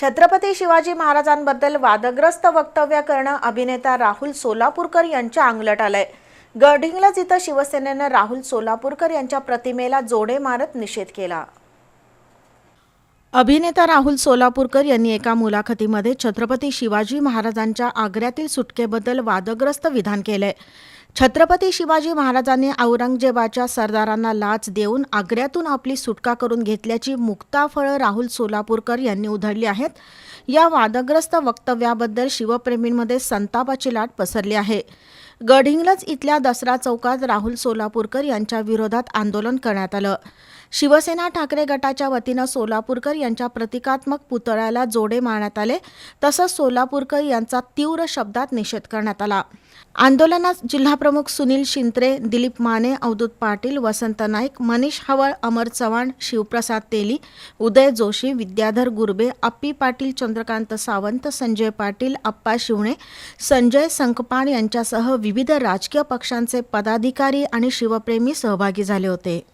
छत्रपती शिवाजी महाराजांबद्दल वादग्रस्त वक्तव्य करणं अभिनेता राहुल सोलापूरकर यांच्या अंगलट आलंय. गडिंग्लज इथं शिवसेनेनं राहुल सोलापूरकर यांच्या प्रतिमेला जोडे मारत निषेध केला. अभिनेता राहुल सोलापूरकर यांनी एका मुलाखतीमध्ये छत्रपती शिवाजी महाराजांच्या आग्र्यातील सुटकेबद्दल वादग्रस्त विधान केलंय. छत्रपती शिवाजी महाराजांनी औरंगजेबाच्या सरदारांना लाच देऊन आग्र्यातून आपली सुटका करून घेतल्याची मुक्ताफळं राहुल सोलापूरकर यांनी उधळली आहेत. या वादग्रस्त वक्तव्याबद्दल शिवप्रेमींमध्ये संतापाची लाट पसरली आहे. गडहिंग्लज इथल्या दसरा चौकात राहुल सोलापूरकर यांच्या विरोधात आंदोलन करण्यात आलं. शिवसेना ठाकरे गटाच्या वतीनं सोलापूरकर यांच्या प्रतिकात्मक पुतळ्याला जोडे मारण्यात आले तसंच सोलापूरकर यांचा तीव्र शब्दात निषेध करण्यात आला. आंदोलनात जिल्हाप्रमुख सुनील शिंत्रे दिलीप माने अवधूत पाटील वसंत नाईक मनीष हवळ अमर चव्हाण शिवप्रसाद तेली उदय जोशी विद्याधर गुरबे अप्पी पाटील चंद्रकांत सावंत संजय पाटील अप्पा शिवणे संजय संकपाळ यांच्यासह विविध राजकीय पक्षांचे पदाधिकारी आणि शिवप्रेमी सहभागी झाले होते.